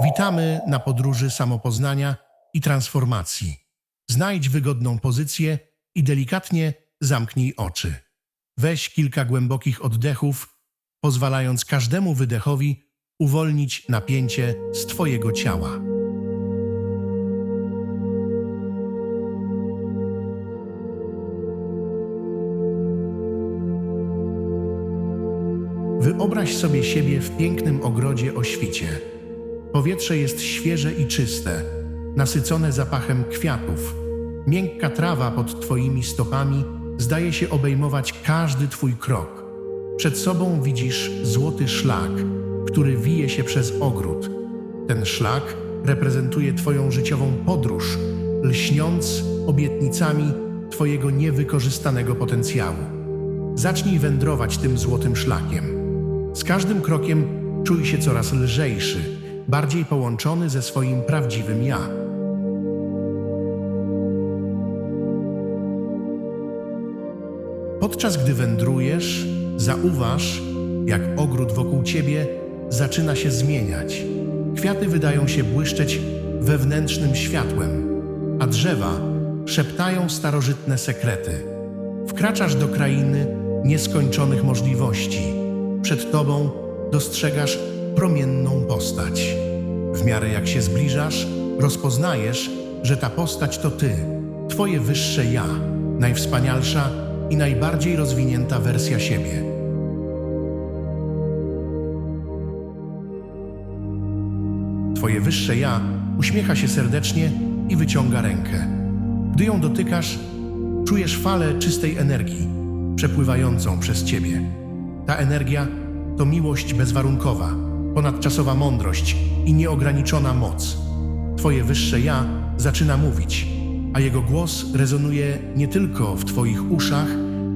Witamy na podróży samopoznania i transformacji. Znajdź wygodną pozycję i delikatnie zamknij oczy. Weź kilka głębokich oddechów, pozwalając każdemu wydechowi uwolnić napięcie z Twojego ciała. Wyobraź sobie siebie w pięknym ogrodzie o świcie. Powietrze jest świeże i czyste, nasycone zapachem kwiatów. Miękka trawa pod Twoimi stopami zdaje się obejmować każdy Twój krok. Przed sobą widzisz złoty szlak, który wije się przez ogród. Ten szlak reprezentuje Twoją życiową podróż, lśniąc obietnicami Twojego niewykorzystanego potencjału. Zacznij wędrować tym złotym szlakiem. Z każdym krokiem czuj się coraz lżejszy, bardziej połączony ze swoim prawdziwym ja. Podczas gdy wędrujesz, zauważ, jak ogród wokół ciebie zaczyna się zmieniać. Kwiaty wydają się błyszczeć wewnętrznym światłem, a drzewa szeptają starożytne sekrety. Wkraczasz do krainy nieskończonych możliwości. Przed tobą dostrzegasz promienną postać. W miarę jak się zbliżasz, rozpoznajesz, że ta postać to ty, twoje wyższe ja, najwspanialsza i najbardziej rozwinięta wersja siebie. Twoje wyższe ja uśmiecha się serdecznie i wyciąga rękę. Gdy ją dotykasz, czujesz falę czystej energii przepływającą przez ciebie. Ta energia to miłość bezwarunkowa, ponadczasowa mądrość i nieograniczona moc. Twoje wyższe ja zaczyna mówić, a jego głos rezonuje nie tylko w Twoich uszach,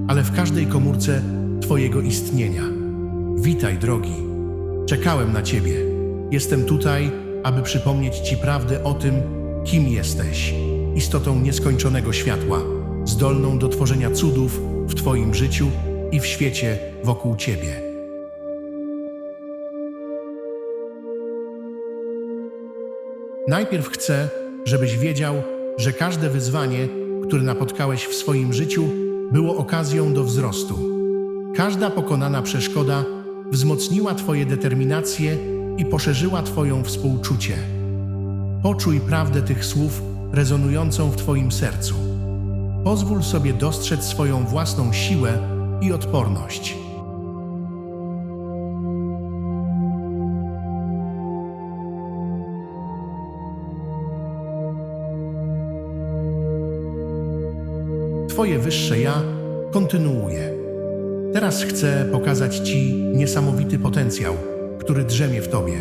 ale w każdej komórce Twojego istnienia. Witaj, drogi. Czekałem na Ciebie. Jestem tutaj, aby przypomnieć Ci prawdę o tym, kim jesteś. Istotą nieskończonego światła, zdolną do tworzenia cudów w Twoim życiu i w świecie wokół Ciebie. Najpierw chcę, żebyś wiedział, że każde wyzwanie, które napotkałeś w swoim życiu, było okazją do wzrostu. Każda pokonana przeszkoda wzmocniła Twoje determinację i poszerzyła Twoją współczucie. Poczuj prawdę tych słów rezonującą w Twoim sercu. Pozwól sobie dostrzec swoją własną siłę i odporność. Twoje wyższe ja kontynuuje. Teraz chcę pokazać Ci niesamowity potencjał, który drzemie w Tobie.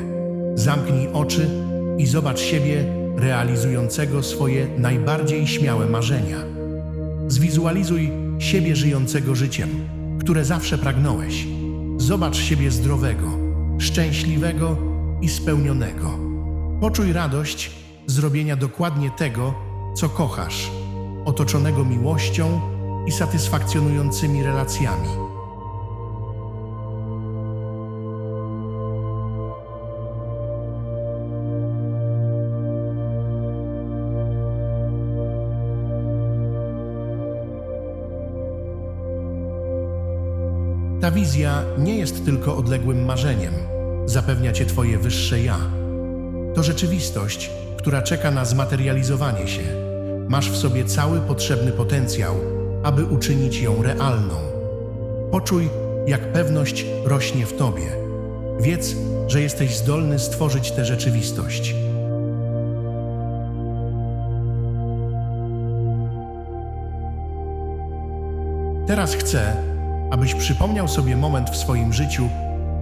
Zamknij oczy i zobacz siebie realizującego swoje najbardziej śmiałe marzenia. Zwizualizuj siebie żyjącego życiem, które zawsze pragnąłeś. Zobacz siebie zdrowego, szczęśliwego i spełnionego. Poczuj radość z robienia dokładnie tego, co kochasz, otoczonego miłością i satysfakcjonującymi relacjami. Ta wizja nie jest tylko odległym marzeniem, zapewnia cię Twoje wyższe ja. To rzeczywistość, która czeka na zmaterializowanie się. Masz w sobie cały potrzebny potencjał, aby uczynić ją realną. Poczuj, jak pewność rośnie w Tobie. Wiedz, że jesteś zdolny stworzyć tę rzeczywistość. Teraz chcę, abyś przypomniał sobie moment w swoim życiu,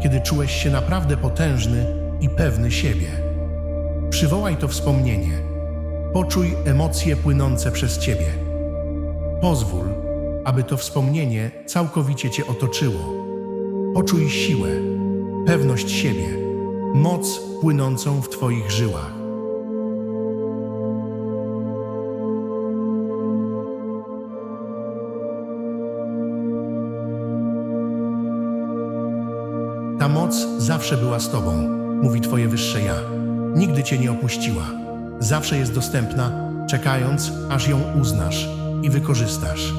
kiedy czułeś się naprawdę potężny i pewny siebie. Przywołaj to wspomnienie. Poczuj emocje płynące przez ciebie. Pozwól, aby to wspomnienie całkowicie cię otoczyło. Poczuj siłę, pewność siebie, moc płynącą w twoich żyłach. Ta moc zawsze była z Tobą, mówi Twoje wyższe ja. Nigdy cię nie opuściła. Zawsze jest dostępna, czekając, aż ją uznasz i wykorzystasz.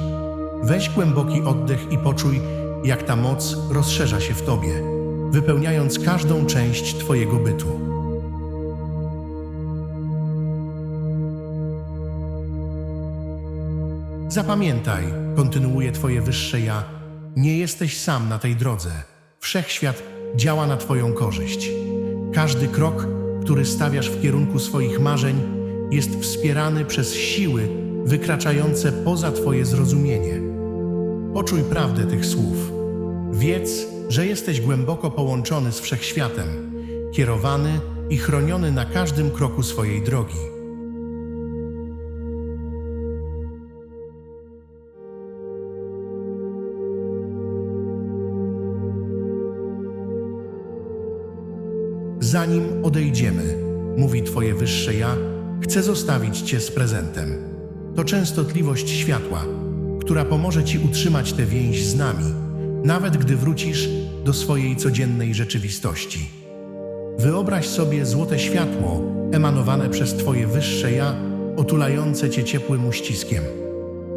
Weź głęboki oddech i poczuj, jak ta moc rozszerza się w tobie, wypełniając każdą część twojego bytu. Zapamiętaj, kontynuuje Twoje wyższe ja, nie jesteś sam na tej drodze. Wszechświat działa na Twoją korzyść. Każdy krok, który stawiasz w kierunku swoich marzeń, jest wspierany przez siły wykraczające poza Twoje zrozumienie. Poczuj prawdę tych słów. Wiedz, że jesteś głęboko połączony z wszechświatem, kierowany i chroniony na każdym kroku swojej drogi. Zanim odejdziemy, mówi Twoje wyższe ja, chcę zostawić Cię z prezentem. To częstotliwość światła, która pomoże Ci utrzymać tę więź z nami, nawet gdy wrócisz do swojej codziennej rzeczywistości. Wyobraź sobie złote światło emanowane przez Twoje wyższe ja, otulające Cię ciepłym uściskiem.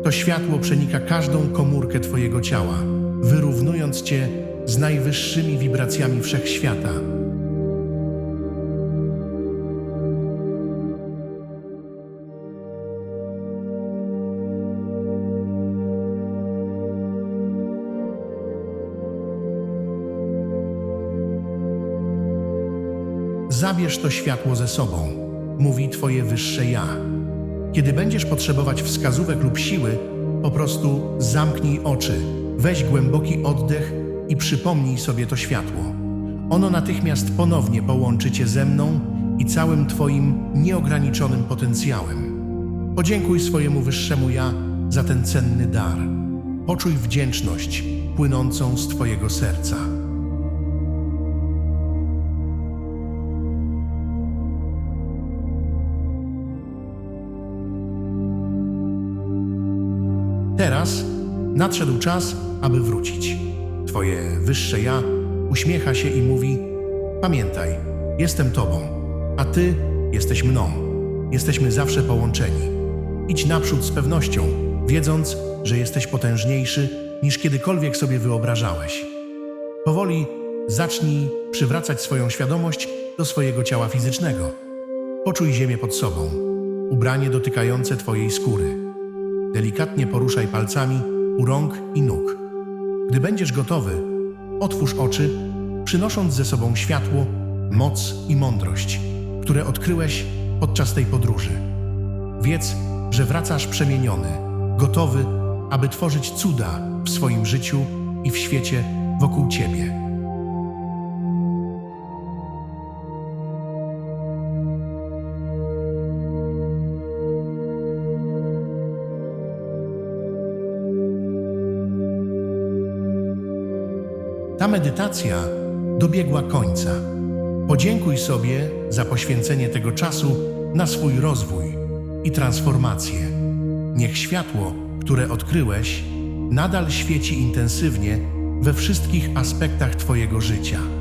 To światło przenika każdą komórkę Twojego ciała, wyrównując Cię z najwyższymi wibracjami wszechświata. Zabierz to światło ze sobą, mówi Twoje wyższe ja. Kiedy będziesz potrzebować wskazówek lub siły, po prostu zamknij oczy, weź głęboki oddech i przypomnij sobie to światło. Ono natychmiast ponownie połączy Cię ze mną i całym Twoim nieograniczonym potencjałem. Podziękuj swojemu wyższemu ja za ten cenny dar. Poczuj wdzięczność płynącą z Twojego serca. Teraz nadszedł czas, aby wrócić. Twoje wyższe ja uśmiecha się i mówi: Pamiętaj, jestem Tobą, a Ty jesteś mną. Jesteśmy zawsze połączeni. Idź naprzód z pewnością, wiedząc, że jesteś potężniejszy niż kiedykolwiek sobie wyobrażałeś. Powoli zacznij przywracać swoją świadomość do swojego ciała fizycznego. Poczuj ziemię pod sobą, ubranie dotykające Twojej skóry. Delikatnie poruszaj palcami u rąk i nóg. Gdy będziesz gotowy, otwórz oczy, przynosząc ze sobą światło, moc i mądrość, które odkryłeś podczas tej podróży. Wiedz, że wracasz przemieniony, gotowy, aby tworzyć cuda w swoim życiu i w świecie wokół ciebie. Medytacja dobiegła końca. Podziękuj sobie za poświęcenie tego czasu na swój rozwój i transformację. Niech światło, które odkryłeś, nadal świeci intensywnie we wszystkich aspektach Twojego życia.